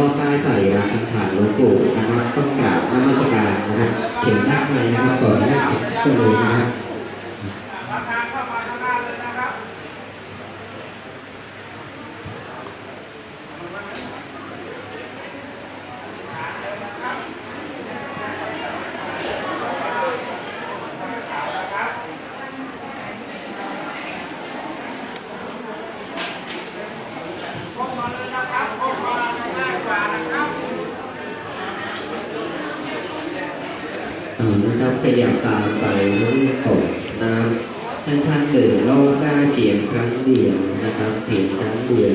อดใต้ใส่ราสังขารหลวงปู่นะครับต้องกราบนมัสการนะครับเขียนด้านในะครับก่อนหน้าก็เลยนะครับ ราคาเข้ามาข้างหน้าเลยนะครับ พกมาเลยนะครับพกมาง่ายกว่านะครับ เอ่อ นะครับขยับตามไปน้องตกน้ำท่านท่านเดินรอบได้เพียงครั้งเดียวนะครับเพียงครั้งเดียว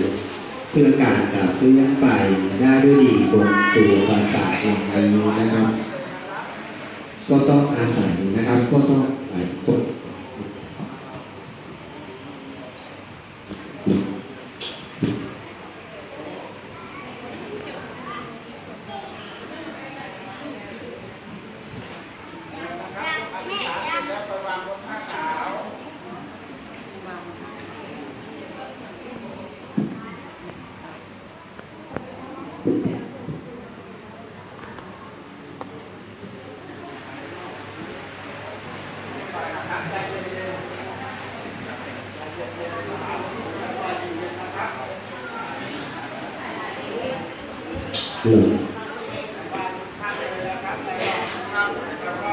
เพื่อการกลับเพื่อนไปได้ด้วยดีบนตัวปราสาทหลังนี้นะครับ ก็ต้องอาศัยนะครับก็ต้องหลายคน ครับ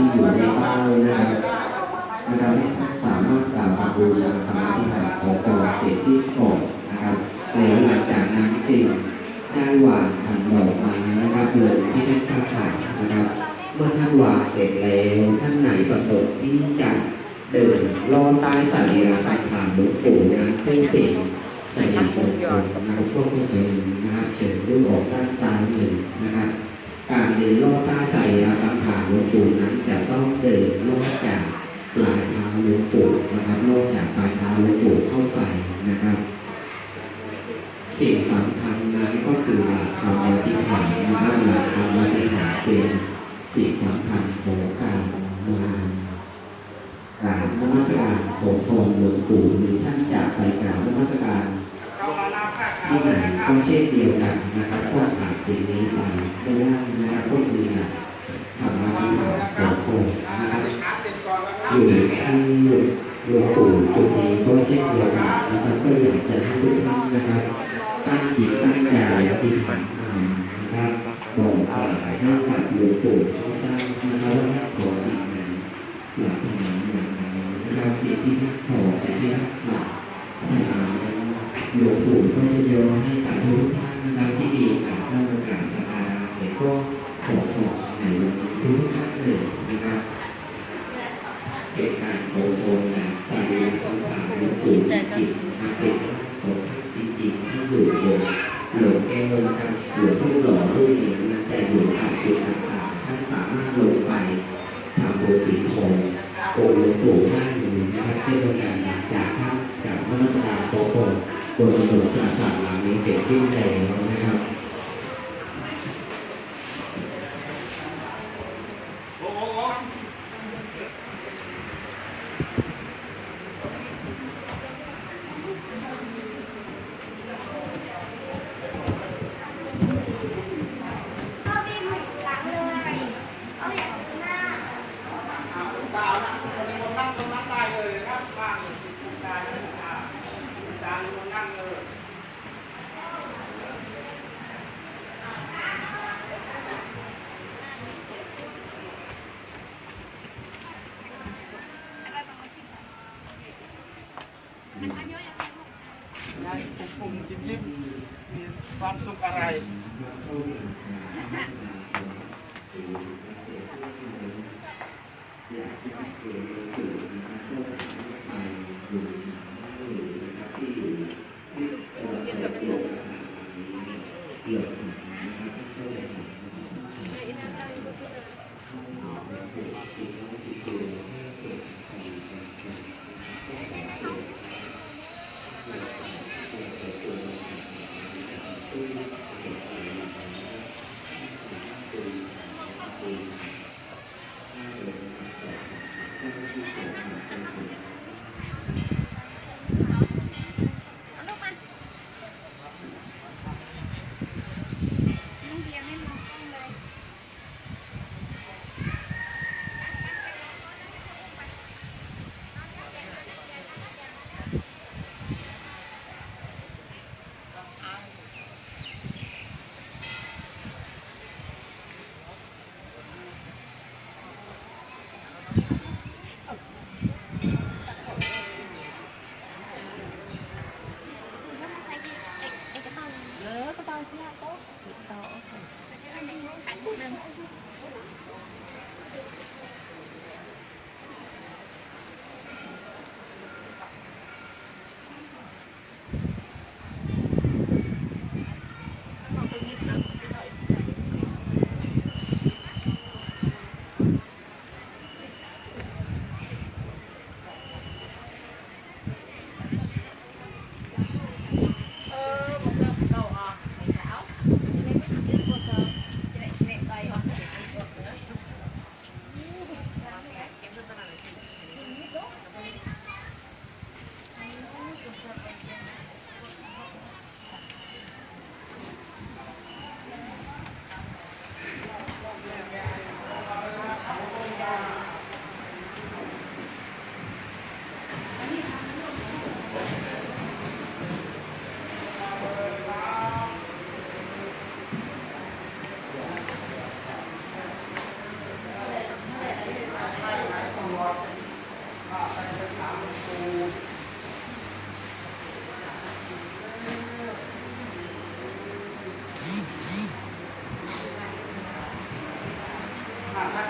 ที่อยู่ในเป้านะครับนะครับให้ท่านสามารถกล่าวคำบูชาคำอธิษฐานขอพรเสร็จสิ้นก่อนนะครับแล้วหลังจากนั้นจึงได้วางขันดอกไม้นะครับลงที่ท่านข้าขายนะครับ เมื่อท่านวางเสร็จแล้วท่านไหนประสงค์ที่จะเดินลอดใต้สรีระสังขารหลวงปู่นั้นเพื่อเป็นสัญญาณมงคลนะครับพวกผู้เชิญนะครับเชิญด้วยออกด้านซ้ายมือนะครับ การเดินลอดใต้ใสรีระสังขารหลวงปู่นั้นจะต้องเดินลอดจากปลายเท้าหลวงปู่นะครับลอดจากปลายเท้าหลวงปู่เข้าไปนะครับ สิ่งสำคัญนั้นก็คือหลักคำอธิษฐานนะครับหลักคำอธิษฐานเป็นสิ่งสำคัญของการมากราบนมัสการขอพรหลวงปู่หรือท่านอยากไปกราบนมัสการที่ไหนก็เช่นเดียวกันนะ นเลยนะครับเหตุการโคโคนะสายสังขารหลวงปู่จิตมาเป็นของท่านจริงๆที่อยู่บนหลวงแก้วนะครับหลวงพ่อหล่อรูปนี้นะแต่หลวงอาจจุดต่างๆท่านสามารถลงไปทำโบสถ์ปิดทององค์หลวงปู่ท่านอยู่นะครับเช่นเดียวกันจากท่านจากพระราชการโคโคนบนถนนปราสาทหลังนี้เสร็จสิ้นแล้วนะครับ โอ้โหโอ้โห ก็มีหลังเลยเอาอย่างหน้า อ่าลูกสาวนะคนนี้คนนั่งตรงนั้นได้เลยครับบ้านเลย ยิ้มมีความสุขอะไรเอา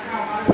ข้าวมาก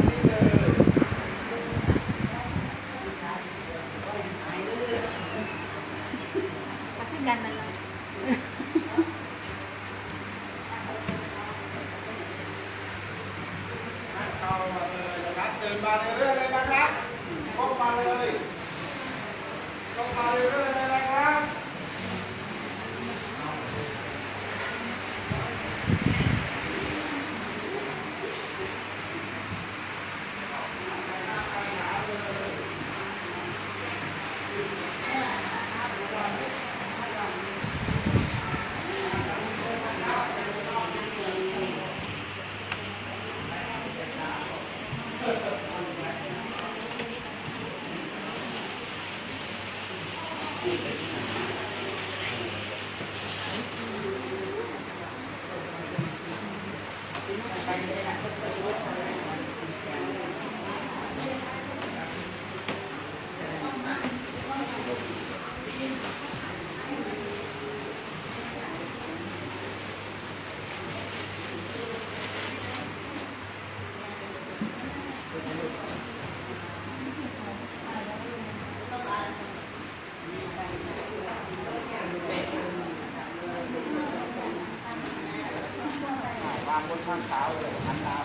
างบนช่างขาวเลยหันดาวอ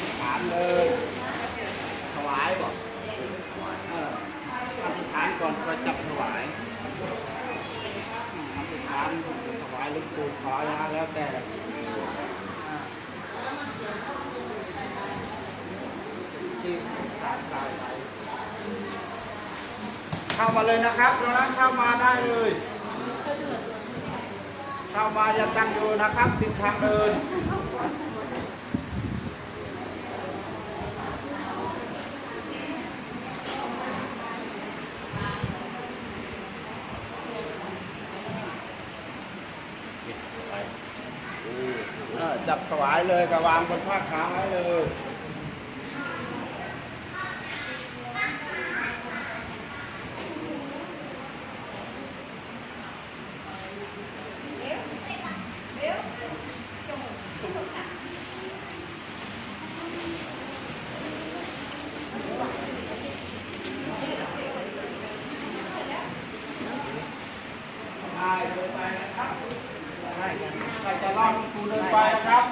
ธิษฐานเลยถวายบอกอออธิษฐานก่อนก็จับถวายอธิษฐานถวายหลูกปูขอนะแล้วแต่ที่สาสายเข้ามาเลยนะครับตรงนั้นเข้ามาได้เลย เข้ามาอย่าตั้งอยู่นะครับ ติดทางเดินจับถวายเลยก็วางบนผ้าขาวไว้เลย เอานะครับหลับตานะครับ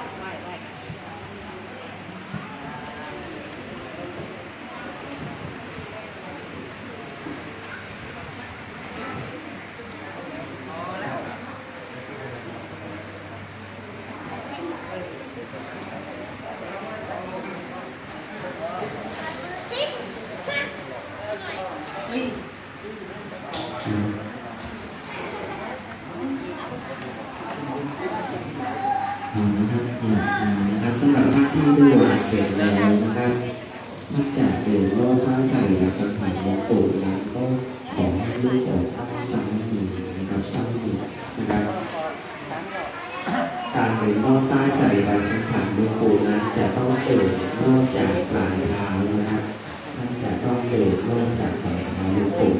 สำหรับ ที่ดูหลักเสร็จแล้วนะครับนอกจากเดินรอบพระใส่รักสังขารหลวงปู่แล้วก็ขอให้ลูกของพระสามีนะครับสามีนะครับการเดินรอบใต้ใสรีระสังขารหลวงปู่นั้นจะต้องเดินนอกจากปลายเท้านะครับท่านจะต้องเดินนอกจากปลายเท้าหลวงปู่